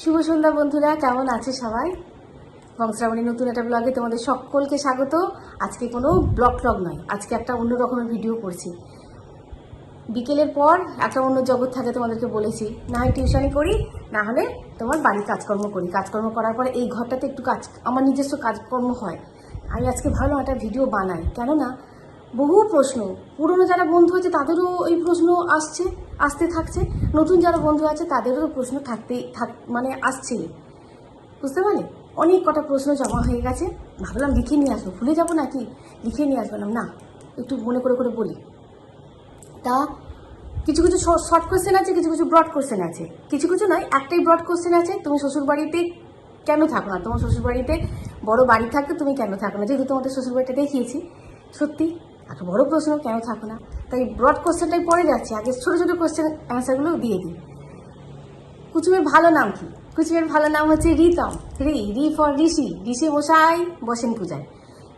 শুভ সন্ধ্যা বন্ধুরা, কেমন আছে সবাই? বংশ্রাবণী নতুন একটা ব্লগে তোমাদের সকলকে স্বাগত। আজকে কোনো ব্লগ টগ নয়, আজকে একটা অন্য রকমের ভিডিও করছি। বিকেলের পর একটা অন্য জগৎ থাকে তোমাদেরকে বলেছি, না হয় টিউশনি করি, না হলে তোমার বাড়ির কাজকর্ম করি। কাজকর্ম করার পরে এই ঘরটাতে একটু কাজ, আমার নিজস্ব কাজকর্ম হয়। আমি আজকে ভালো একটা ভিডিও বানাই। কেননা বহু প্রশ্ন, পুরনো যারা বন্ধু আছে তাদেরও এই প্রশ্ন আসছে। আসতে থাকছে। নতুন যারা বন্ধু আছে, তাদেরও তো প্রশ্ন থাকতেই, থাক মানে আসছেই। বুঝতে পারলে? অনেক কটা প্রশ্ন জমা হয়ে গেছে। ভাবলাম লিখে নিয়ে আসব। ভুলে যাব নাকি? লিখে নিয়ে আসব না একটু মনে করে করে বলি তা কিছু কিছু শর্ট কোয়েশ্চেন আছে, কিছু কিছু ব্রড কোশ্চেন আছে। কিছু কিছু নয়, একটাই ব্রড কোশ্চেন আছে। তুমি শ্বশুর বাড়িতে কেন থাকো না? তোমার শ্বশুর বাড়িতে বড় বাড়ি থাকতে তুমি কেন থাকো না? যেহেতু তোমাদের শ্বশুর বাড়িটা দেখিয়েছি। সত্যি? একটা বড় প্রশ্ন, কেন থাকো না? তাই ব্রড কোশ্চেনটাই পড়ে যাচ্ছে। আগে ছোটো ছোটো কোশ্চেন অ্যান্সারগুলো দিয়ে দিই। কুচুমের ভালো নাম কি? কুচুমের ভালো নাম হচ্ছে রিতম। রি রি ফর ঋষি। ঋষি মশাই, বসেন পূজায়।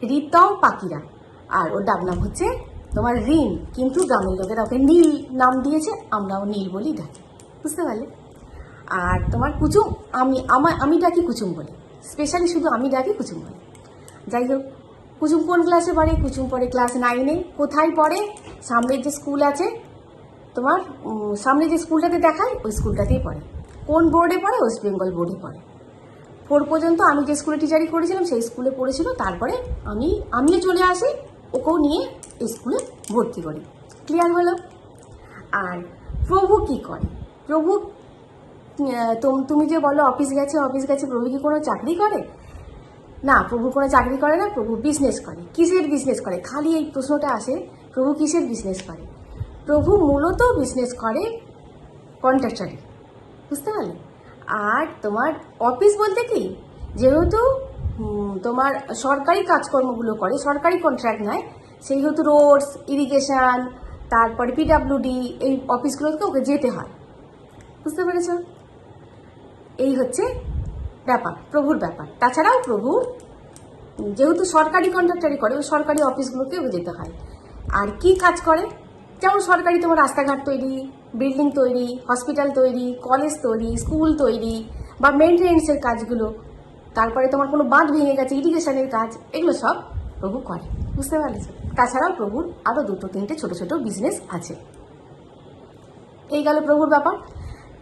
রিতম পাকিরা আর ওর ডাক নাম হচ্ছে তোমার রিন কিন্তু গ্রামের লোকেরা ওকে নীল নাম দিয়েছে, আমরাও নীল বলি ডাকি। বুঝতে পারলে? আর তোমার কুচুম, আমি আমার আমি ডাকি কুচুম বলি। স্পেশালি শুধু আমি ডাকি কুচুম বলি। যাই হোক কুচুম কোন ক্লাসে পড়ে, কুচুম পড়ে ক্লাস নাইনে কোথায় পড়ে? সামনের যে স্কুল আছে, তোমার সামনে যে স্কুলটাতে দেখায়, ওই স্কুলটাতেই পড়ে। কোন বোর্ডে পড়ে? ওয়েস্ট বেঙ্গল বোর্ডে পড়ে। ফোর পর্যন্ত আমি যে স্কুলে টিচারি করেছিলাম, সেই স্কুলে পড়েছিল। তারপরে আমি, আমিও চলে আসি, ওকেও নিয়ে স্কুলে ভর্তি করি। ক্লিয়ার হলো? আর প্রভু কি করে? প্রভু তোম- তুমি যে বলো অফিস গেছে অফিস গেছে, প্রভু কি কোনো চাকরি করে? না, প্রভু কোনো চাকরি করে না, প্রভু বিজনেস করে। কিসের বিজনেস করে? খালি এই প্রশ্নটা আসে, প্রভু কিসের বিজনেস করে? প্রভু মূলত বিজনেস করে কন্ট্রাক্টারি বুঝতে পারলে? আর তোমার অফিস বলতে কি? যেহেতু তোমার সরকারি কাজকর্মগুলো করে, সরকারি কন্ট্রাক্ট নেয়, সেহেতু রোডস ইরিগেশন তারপরে পিডাব্লিউডি এই অফিসগুলোকে ওকে যেতে হয়। বুঝতে পেরেছ? এই হচ্ছে ব্যাপার, প্রভুর ব্যাপার। তাছাড়াও প্রভু, যেহেতু সরকারি কন্ট্রাক্টারি করে, ওই সরকারি অফিসগুলোকে ওকে যেতে হয়। আর কি কাজ করে? যেমন সরকারি তোমার রাস্তাঘাট তৈরি বিল্ডিং তৈরি হসপিটাল তৈরি কলেজ তৈরি স্কুল তৈরি বা মেনটেন্যান্সের কাজগুলো। তারপরে তোমার কোনো বাঁধ ভেঙে গেছে ইরিগেশনের কাজ, এগুলো সব প্রভু করে। বুঝতে পারলেছ তাছাড়াও প্রভুর আরও দুটো, তিনটে ছোট ছোট বিজনেস আছে। এই গেল প্রভুর ব্যাপার।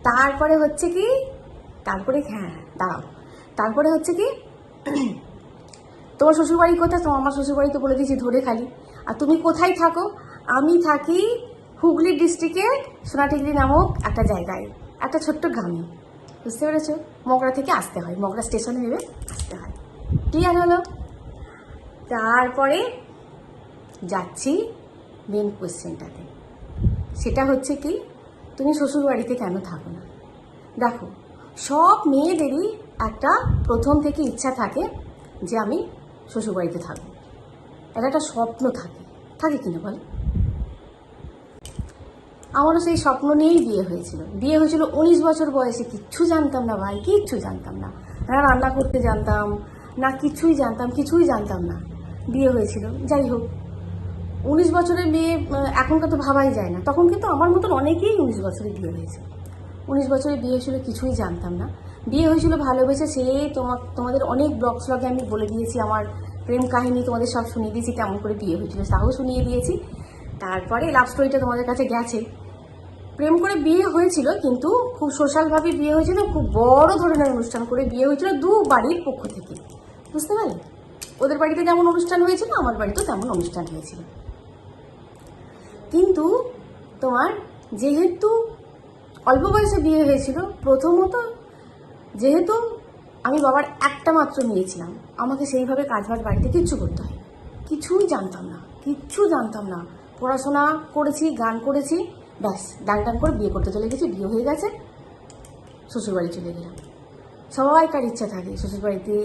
তারপরে হচ্ছে কি? তারপরে হ্যাঁ দাঁড়াও। তারপরে হচ্ছে কি, তোমার শ্বশুরবাড়ি কোথায়? তোমার আমার শ্বশুরবাড়ি তো বলে দিয়েছি, ধরে খালি। আর তুমি কোথায় থাকো? আমি থাকি হুগলি ডিস্ট্রিক্টে সোনাটিগলি নামক একটা জায়গায়, একটা ছোট্ট গ্রামে। বুঝতে পেরেছ? মগরা থেকে আসতে হয়, মগরা স্টেশনে নেমে আসতে হয়। ক্লিয়ার হলো? তারপরে যাচ্ছি মেন কোয়েশ্চেনটাতে সেটা হচ্ছে কি, তুমি শ্বশুরবাড়িতে কেন থাকো না? দেখো সব মেয়েদেরই একটা প্রথম থেকে ইচ্ছা থাকে যে আমি শ্বশুরবাড়িতে থাকব। এটা একটা স্বপ্ন থাকে। থাকে কিনা বল? আমারও সেই স্বপ্ন নিয়েই বিয়ে হয়েছিল। বিয়ে হয়েছিল উনিশ বছর বয়সে। কিচ্ছু জানতাম না ভাই কিচ্ছু জানতাম না। না রান্না করতে জানতাম না কিছুই জানতাম কিছুই জানতাম না। বিয়ে হয়েছিল। যাই হোক উনিশ বছরের আহ, এখনকার তো ভাবাই যায় না। তখন কিন্তু আমার মতন অনেকেই উনিশ বছরে বিয়ে হয়েছে। উনিশ বছরে বিয়ে হয়েছিল, কিছুই জানতাম না। বিয়ে হয়েছিল ভালোবেসে সে তোমার তোমাদের অনেক ব্লগ স্লগে আমি বলে দিয়েছি, আমার প্রেম কাহিনী তোমাদের সব শুনিয়ে দিয়েছি, কেমন করে বিয়ে হয়েছিল তাও শুনিয়ে দিয়েছি। তারপরে লাভ স্টোরিটা তোমাদের কাছে গেছে। প্রেম করে বিয়ে হয়েছিল, কিন্তু খুব সোশ্যালভাবে বিয়ে হয়েছিল, খুব বড় ধরনের অনুষ্ঠান করে বিয়ে হয়েছিল দু বাড়ির পক্ষ থেকে। বুঝতে পারলে? ওদের বাড়িতে যেমন অনুষ্ঠান হয়েছিল, আমার বাড়িতেও তেমন অনুষ্ঠান হয়েছিল। কিন্তু তোমার যেহেতু অল্প বয়সে বিয়ে হয়েছিল। প্রথমত যেহেতু আমি বাবার একটা মাত্র নিয়েছিলাম আমাকে সেইভাবে কাজ বাজ বাড়িতে কিচ্ছু করতে হয় কিছুই জানতাম না, কিচ্ছু জানতাম না। পড়াশোনা করেছি, গান করেছি, ব্যাস, ডান ডান করে বিয়ে করতে চলে গেছি, বিয়ে হয়ে গেছে, শ্বশুরবাড়ি চলে গেলাম। সবাইকার ইচ্ছা থাকে, শ্বশুরবাড়িতে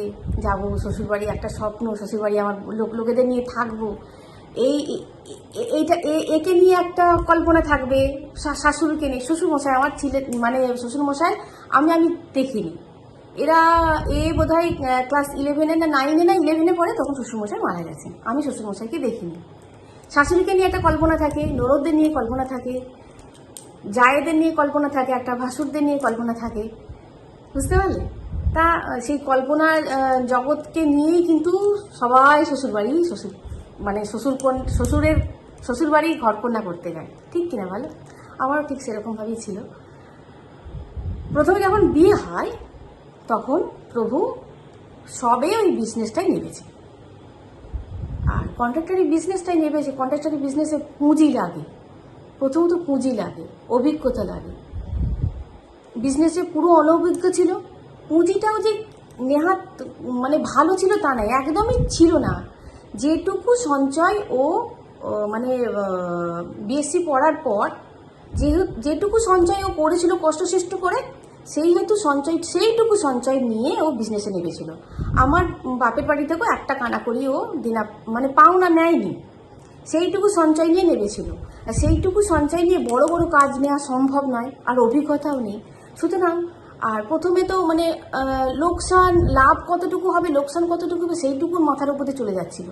যাব, শ্বশুরবাড়ি একটা স্বপ্ন, শ্বশুরবাড়ি আমার লোক, লোকেদের নিয়ে থাকব এই এইটা একে নিয়ে একটা কল্পনা থাকবে শাশুড়িকে নিয়ে। শ্বশুরমশাই আমার ছেলে মানে শ্বশুরমশাই, আমি আমি দেখিনি। এরা, এ বোধ হয় ক্লাস ইলেভেনে না নাইনে না ইলেভেনে পড়ে, তখন শ্বশুরমশাই মারা গেছেন আমি শ্বশুরমশাইকে দেখিনি। শাশুড়িকে নিয়ে একটা কল্পনা থাকে নরদদের নিয়ে কল্পনা থাকে, জায়েদের নিয়ে কল্পনা থাকে, একটা ভাসুরদের নিয়ে কল্পনা থাকে। বুঝতে পারলে? তা, সেই কল্পনার জগৎকে নিয়েই কিন্তু সবাই শ্বশুরবাড়ি শ্বশুর মানে শ্বশুর শ্বশুরের শ্বশুরবাড়ি ঘরকন্যা করতে যায়। ঠিক কিনা ভালো আমারও ঠিক সেরকমভাবেই ছিল। প্রথমে যখন বিয়ে হয়, তখন প্রভু সবে ওই বিজনেসটাই নেমেছে আর কন্ট্রাক্টারি বিজনেসটাই নেমেছে কন্ট্রাক্টারি বিজনেসে পুঁজি লাগে। প্রথমত পুঁজি লাগে, অভিজ্ঞতা লাগে। বিজনেসে পুরো অনভিজ্ঞ ছিল। পুঁজিটাও যে নেহাত মানে ভালো ছিল তা নয় একদমই ছিল না। যেটুকু সঞ্চয় ও মানে বিএসসি পড়ার পর, যেহেতু, যেটুকু সঞ্চয় ও করেছিল কষ্টসৃষ্ট করে, সেই হেতু সঞ্চয়, সেইটুকু সঞ্চয় নিয়ে ও বিজনেসে নেমেছিল। আমার বাপের বাড়ি থেকেও একটা কানা করি ও দিনা মানে পাওনা নেয়নি। সেইটুকু সঞ্চয় নিয়ে নেমেছিল। আর সেইটুকু সঞ্চয় নিয়ে বড় বড় কাজ নেওয়া সম্ভব নয়, আর অভিজ্ঞতাও নেই। সুতরাং আর প্রথমে তো মানে লোকসান, লাভ কতটুকু হবে, লোকসান কতটুকু হবে, সেইটুকুর মাথার উপরে চলে যাচ্ছিল।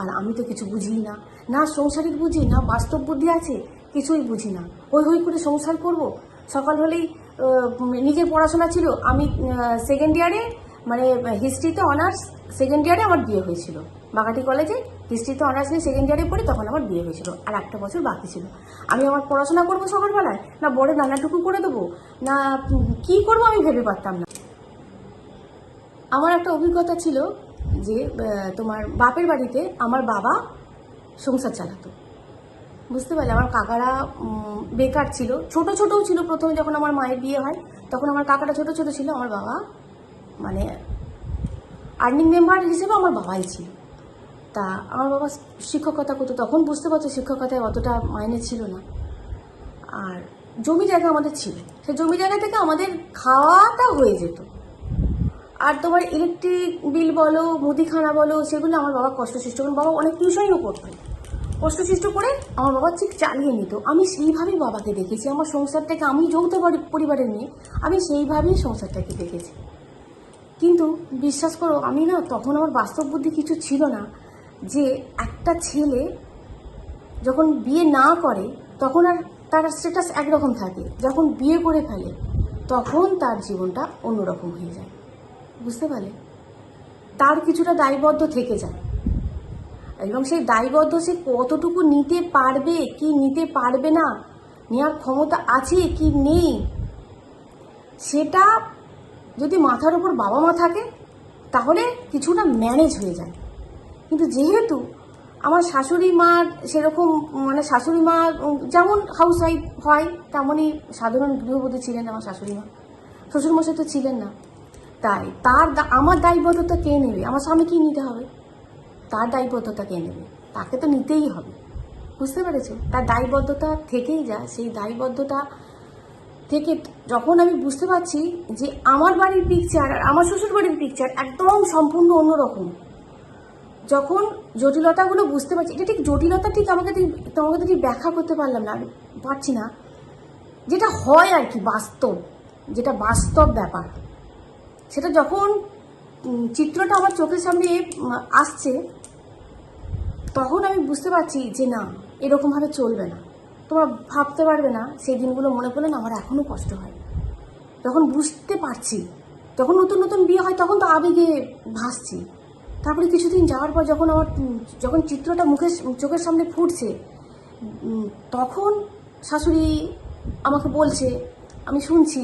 আর আমি তো কিছু বুঝি না। না সংসারিক বুঝি, না বাস্তব বুদ্ধি আছে, কিছুই বুঝি না। হই হই করে সংসার করব। সকাল হলেই নিজের পড়াশোনা ছিল। আমি সেকেন্ড ইয়ারে মানে হিস্ট্রিতে অনার্স সেকেন্ড ইয়ারে আমার বিয়ে হয়েছিল। বাগাটি কলেজে হিস্ট্রিতে অনার্স নিয়ে সেকেন্ড ইয়ারে পড়ি তখন আমার বিয়ে হয়েছিল আর একটা বছর বাকি ছিল। আমি আমার পড়াশোনা করব সকালবেলায়? না বড় রান্নাটুকু করে দেবো? না কি করব আমি ভেবে পারতাম না। আমার একটা অভিজ্ঞতা ছিল যে তোমার বাপের বাড়িতে আমার বাবা সংসার চালাতো। বুঝতে পারলে? আমার কাকারা বেকার ছিল। ছোট ছোটও ছিল প্রথমে যখন আমার মায়ের বিয়ে হয়। তখন আমার কাকাটা ছোট ছোট ছিল। আমার বাবা মানে আর্নিং মেম্বার হিসেবে আমার বাবাই ছিল। তা আমার বাবা শিক্ষকতা করতো, তখন বুঝতে পারছ শিক্ষকতায় অতটা মাইনে ছিল না। আর জমি জায়গা আমাদের ছিল সে জমি জায়গা থেকে আমাদের খাওয়াটা হয়ে যেত। আর তোমার ইলেকট্রিক বিল বলো, মুদিখানা বলো, সেগুলো আমার বাবা কষ্ট কষ্টসৃষ্ট কারণ বাবা অনেক টিউশনও করতো। কষ্টসৃষ্ট করে আমার বাবা ঠিক চালিয়ে নিত। আমি সেইভাবেই বাবাকে দেখেছি। আমার সংসারটাকে আমি যৌথ পরিবারের মেয়ে, আমি সেইভাবেই সংসারটাকে দেখেছি। কিন্তু বিশ্বাস করো, আমি না তখন আমার বাস্তব বুদ্ধি কিছু ছিল না। যে একটা ছেলে যখন বিয়ে না করে, তখন আর তার স্ট্যাটাস একরকম থাকে। যখন বিয়ে করে ফেলে, তখন তার জীবনটা অন্যরকম হয়ে যায়। বুঝতে পারলে? তার কিছুটা দায়বদ্ধ থেকে যায়। এবং সেই দায়বদ্ধ সে কতটুকু নিতে পারবে, কি নিতে পারবে না নেওয়ার ক্ষমতা আছে কি নেই, সেটা যদি মাথার উপর বাবা মা থাকে, তাহলে কিছুটা ম্যানেজ হয়ে যায়। কিন্তু যেহেতু আমার শাশুড়ি মা সেরকম মানে শাশুড়ি মা যেমন হাউস ওয়াইফ হয়, তেমনই সাধারণ গৃহবধূ ছিলেন আমার শাশুড়ি মা। শ্বশুরমশাই তো ছিলেন না। তাই তার আমার দায়বদ্ধতা কে নেবে? আমার স্বামীকেই নিতে হবে। তার দায়বদ্ধতা কে নেবে? তাকে তো নিতেই হবে। বুঝতে পেরেছ তার দায়বদ্ধতা থেকেই যায়। সেই দায়বদ্ধতা থেকে যখন আমি বুঝতে পারছি যে আমার বাড়ির পিকচার আর আমার শ্বশুর বাড়ির পিকচার একদম সম্পূর্ণ অন্যরকম। যখন জটিলতাগুলো বুঝতে পারছি, এটা ঠিক জটিলতা ঠিক আমাকে তোমাকে ঠিক ব্যাখ্যা করতে পারলাম না পারছি না। যেটা হয় আর কি বাস্তব, যেটা বাস্তব ব্যাপার, সেটা যখন চিত্রটা আমার চোখের সামনে আসছে, তখন আমি বুঝতে পারছি যে না, এরকমভাবে চলবে না। তোমরা ভাবতে পারবে না, সেই দিনগুলো মনে পড়লে না, আমার এখনও কষ্ট হয়। যখন বুঝতে পারছি, যখন নতুন নতুন বিয়ে হয়, তখন তো আবেগে ভাসছি। তারপরে কিছুদিন যাওয়ার পর যখন আমার, যখন চিত্রটা মুখের, চোখের সামনে ফুটছে তখন শাশুড়ি আমাকে বলছে, আমি শুনছি,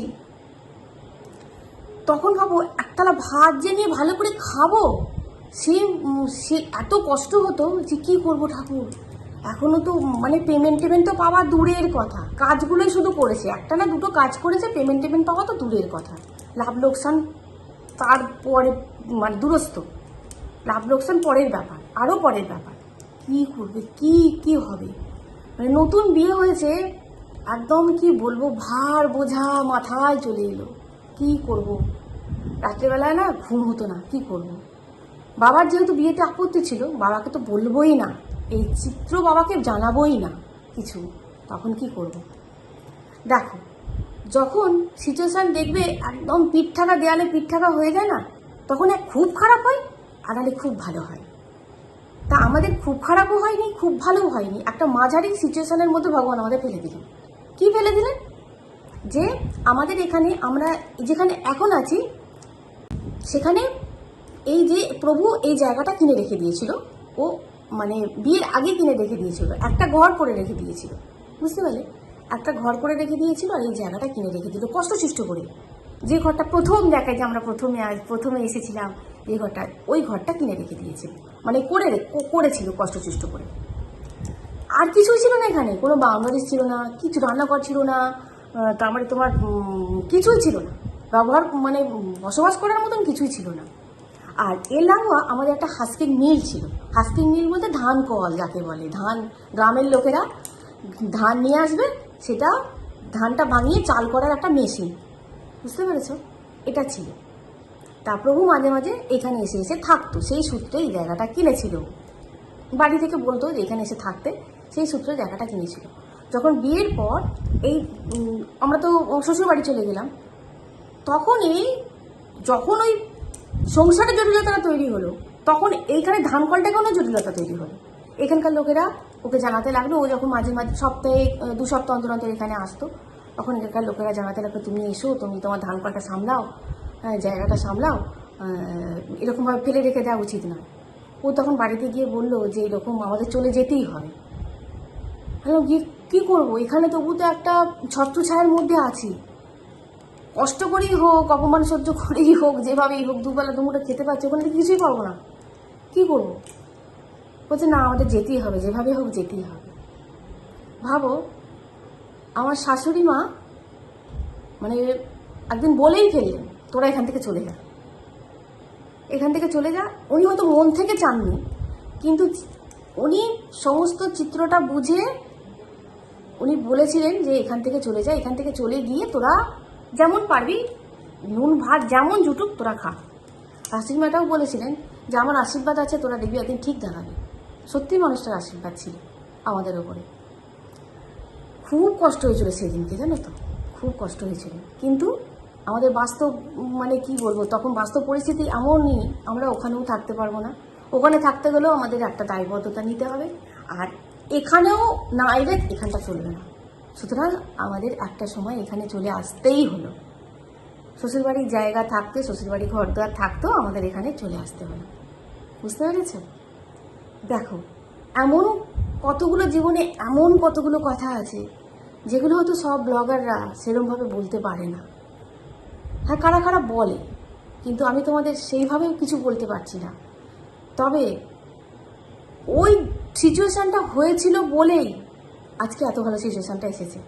তখন ভাবো একতলা ভাত যে নিয়ে ভালো করে খাব, সে সে এত কষ্ট হতো যে কী করব ঠাকুর? এখনও তো মানে পেমেন্ট টেমেন্ট তো পাওয়া দূরের কথা। কাজগুলোই শুধু করেছে। একটা না দুটো কাজ করেছে পেমেন্ট টেমেন্ট পাওয়া তো দূরের কথা। লাভ লোকসান তারপরে মানে দূরস্থ লাভ লোকসান পরের ব্যাপার আরও পরের ব্যাপার। কি করবে, কি কি হবে? মানে নতুন বিয়ে হয়েছে, একদম কি বলব, ভার বোঝা মাথায় চলে এলো। কি করব? রাত্রেবেলায় না ঘুম হতো না, কি করব? বাবার যেহেতু বিয়েতে আপত্তি ছিল, বাবাকে তো বলবোই না। এই চিত্র বাবাকে জানাবোই না কিছু, তখন কি করব? দেখো, যখন সিচুয়েশান দেখবে একদম পিঠ ঠাকা দেয়ালে পিঠ ঠাকা হয়ে যায় না, তখন এক খুব খারাপ হয়। নাহলে খুব ভালো হয়। তা আমাদের খুব খারাপও হয়নি, খুব ভালোও হয়নি। একটা মাঝারি সিচুয়েশনের মধ্যে ভগবান আমাদের ফেলে দিলেন কি ফেলে দিলেন? যে আমাদের এখানে আমরা যেখানে এখন আছি, সেখানে এই যে প্রভু এই জায়গাটা কিনে রেখে দিয়েছিল। ও মানে বিয়ের আগে কিনে রেখে দিয়েছিল। একটা ঘর করে রেখে দিয়েছিল। বুঝতে পারলে? একটা ঘর করে রেখে দিয়েছিল আর এই জায়গাটা কিনে রেখে দিল। কষ্টসৃষ্ট করে। যে ঘরটা প্রথম দেখায় যে আমরা প্রথমে প্রথমে এসেছিলাম। এই ঘরটা, ওই ঘরটা কিনে রেখে দিয়েছে। মানে করে করেছিল, কষ্টসৃষ্ট করে। আর কিছুই ছিল না এখানে, কোনো বাউন্ডারিজ ছিল না, কিছু রান্নাঘর ছিল না তারপরে তোমার কিছুই ছিল না। ব্যবহার মানে বসবাস করার মতন কিছুই ছিল না। আর এর লাগোয়া আমাদের একটা হাস্কিং মিল ছিল। হাস্কিং মিল বলতে ধান কল যাকে বলে। ধান, গ্রামের লোকেরা ধান নিয়ে আসবে, সেটা ধানটা ভাঙিয়ে চাল করার একটা মেশিন। বুঝতে পেরেছ? এটা ছিল। তা প্রভু মাঝে মাঝে এখানে এসে এসে থাকতো। সেই সূত্রে এই জায়গাটা কিনেছিল। বাড়ি থেকে বলতো যে এখানে এসে থাকতে। সেই সূত্রে জায়গাটা কিনেছিল। যখন বিয়ের পর এই আমরা তো শ্বশুর বাড়ি চলে গেলাম। তখন এই, যখন ওই সংসারের জটিলতাটা তৈরি হলো, তখন এইখানে ধান কলটা কোনো জটিলতা তৈরি হলো। এখানকার লোকেরা ওকে জানাতে লাগল। ও যখন মাঝে মাঝে সপ্তাহে দু সপ্তাহ অন্তর অন্তর এখানে আসতো। তখন এখানকার লোকেরা জানাতে লাগল, তুমি এসো, তুমি তোমার ধান কলটা সামলাও। জায়গাটা সামলাও। এরকমভাবে ফেলে রেখে দেওয়া উচিত নয় ও তখন বাড়িতে গিয়ে বলল যে এরকম আমাদের চলে যেতেই হবে। হ্যালো গিয়ে কী করব? এখানে তবু তো একটা ছত্র ছায়ের মধ্যে আছি। কষ্ট করেই হোক, অপমান সহ্য করেই হোক, যেভাবেই হোক, দুবেলা দুমুটা খেতে পাচ্ছি, ওখানে তো কিছুই পাবো না। কী করব? বলছে, না, আমাদের যেতেই হবে, যেভাবে হোক যেতেই হবে। ভাবো, আমার শাশুড়ি মা মানে একদিন বলেই ফেললেন। তোরা এখান থেকে চলে যা। এখান থেকে চলে যা। উনি হয়তো মন থেকে চাননি, কিন্তু উনি সমস্ত চিত্রটা বুঝে উনি বলেছিলেন যে এখান থেকে চলে যা, এখান থেকে চলে গিয়ে তোরা যেমন পারবি নুন, ভাত, যেমন জুটুক তোরা খা। শাশুড়িমাটাও বলেছিলেন যে আমার আশীর্বাদ আছে, তোরা দেখবি একদিন ঠিক দাঁড়াবি। সত্যি মানুষটার আশীর্বাদ ছিল আমাদের ওপরে খুব কষ্ট হয়েছিল সেদিনকে, জানো তো? খুব কষ্ট হয়েছিল। কিন্তু আমাদের বাস্তব মানে কি বলব, তখন বাস্তব পরিস্থিতি এমনই, আমরা ওখানেও থাকতে পারব না। ওখানে থাকতে গেলেও আমাদের একটা দায়বদ্ধতা নিতে হবে। আর এখানেও না এলে এখানটা চলবে না। সুতরাং আমাদের একটা সময় এখানে চলে আসতেই হলো। শ্বশুরবাড়ির জায়গা থাকতে, শ্বশুরবাড়ি ঘর দুয়ার থাকতেও আমাদের এখানে চলে আসতে হলো। বুঝতে পেরেছ দেখো, এমন কতগুলো জীবনে এমন কতগুলো কথা আছে, যেগুলো হয়তো সব ব্লগাররা সেরমভাবে বলতে পারে না। হ্যাঁ কারা কারা বলে? কিন্তু আমি তোমাদের সেইভাবে কিছু বলতে পারছি না। তবে ওই সিচুয়েশানটা হয়েছিল বলেই আজকে এত ভালো সিচুয়েশানটা এসেছে।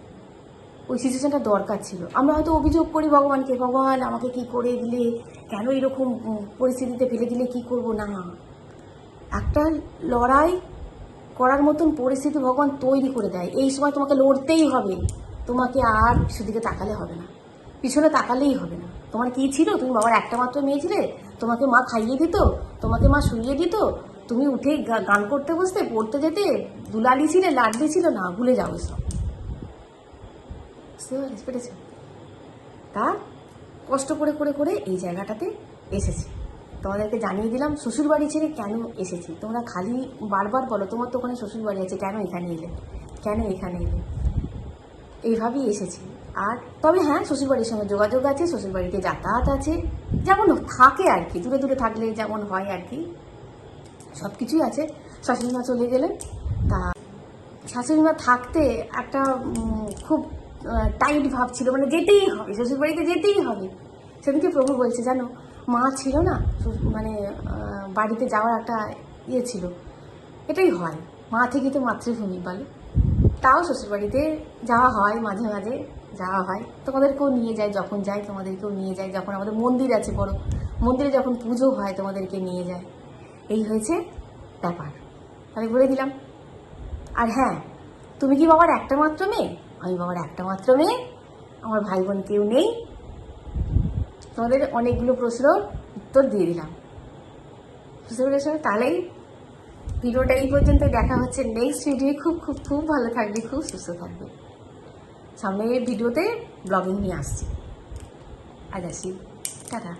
ওই সিচুয়েশানটা দরকার ছিল। আমরা হয়তো অভিযোগ করি, ভগবানকে, ভগবান, আমাকে কি করে দিলে? কেন এরকম পরিস্থিতিতে ফেলে দিলে কি করব? না। একটা লড়াই করার মতন পরিস্থিতি ভগবান তৈরি করে দেয়। এই সময় তোমাকে লড়তেই হবে। তোমাকে আর সেদিকে তাকালে হবে না। পিছনে তাকালেই হবে না। তোমার কি ছিল? তুমি বাবার একটা মাত্র মেয়ে ছিলে? তোমাকে মা খাইয়ে দিত? তোমাকে মা শুইয়ে দিত? তুমি উঠে গান করতে বসতে, পড়তে যেতে, দুলালি ছিলে লাডলি ছিল, না, ভুলে যাও সব তা কষ্ট করে করে করে এই জায়গাটাতে এসেছি। তোমাদেরকে জানিয়ে দিলাম শ্বশুর বাড়ি ছেড়ে কেন এসেছি? তোমরা খালি বারবার বলো, তোমার তো ওখানে শ্বশুর বাড়ি আছে, কেন এখানে এলে? কেন এখানে এলে? এইভাবেই এসেছি। আর তবে হ্যাঁ শ্বশুরবাড়ির সঙ্গে যোগাযোগ আছে, শ্বশুরবাড়িতে যাতায়াত আছে। যেমন থাকে আর কি, দূরে দূরে থাকলে যেমন হয় আর কি। সব কিছুই আছে। শাশুড়ি মা চলে গেলেন। তা শাশুড়ি মা থাকতে একটা খুব টাইট ভাব ছিল। মানে যেতেই হবে, শ্বশুরবাড়িতে যেতেই হবে। সেদিনকে প্রভু বলছে, জানো, মা ছিল না মানে বাড়িতে যাওয়ার একটা ইয়ে ছিল। এটাই হয়। মা থেকে তো মাতৃভূমি বলে। তাও শ্বশুরবাড়িতে যাওয়া হয় মাঝে মাঝে। যাওয়া হয়। তোমাদেরকেও নিয়ে যায় যখন যায়, তোমাদেরকেও নিয়ে যায় যখন আমাদের মন্দির আছে বড়। মন্দিরে যখন পুজো হয়, তোমাদেরকে নিয়ে যায়। এই হয়েছে ব্যাপার। আমি বলে দিলাম। আর হ্যাঁ তুমি কি বাবার একটা মাত্র মেয়ে? আমি বাবার একটা মাত্র মেয়ে। আমার ভাই বোন কেউ নেই। তোমাদের অনেকগুলো প্রশ্ন উত্তর দিয়ে দিলাম। বুঝতে পেরেছ? তাহলেই ভিডিওটা এই পর্যন্ত। দেখা হচ্ছে নেক্সট ভিডিও খুব খুব খুব ভালো থাকবে, খুব সুস্থ থাকবে। সামনের ভিডিওতে ব্লগিং নিয়ে আসছি। আর আসি টাটা।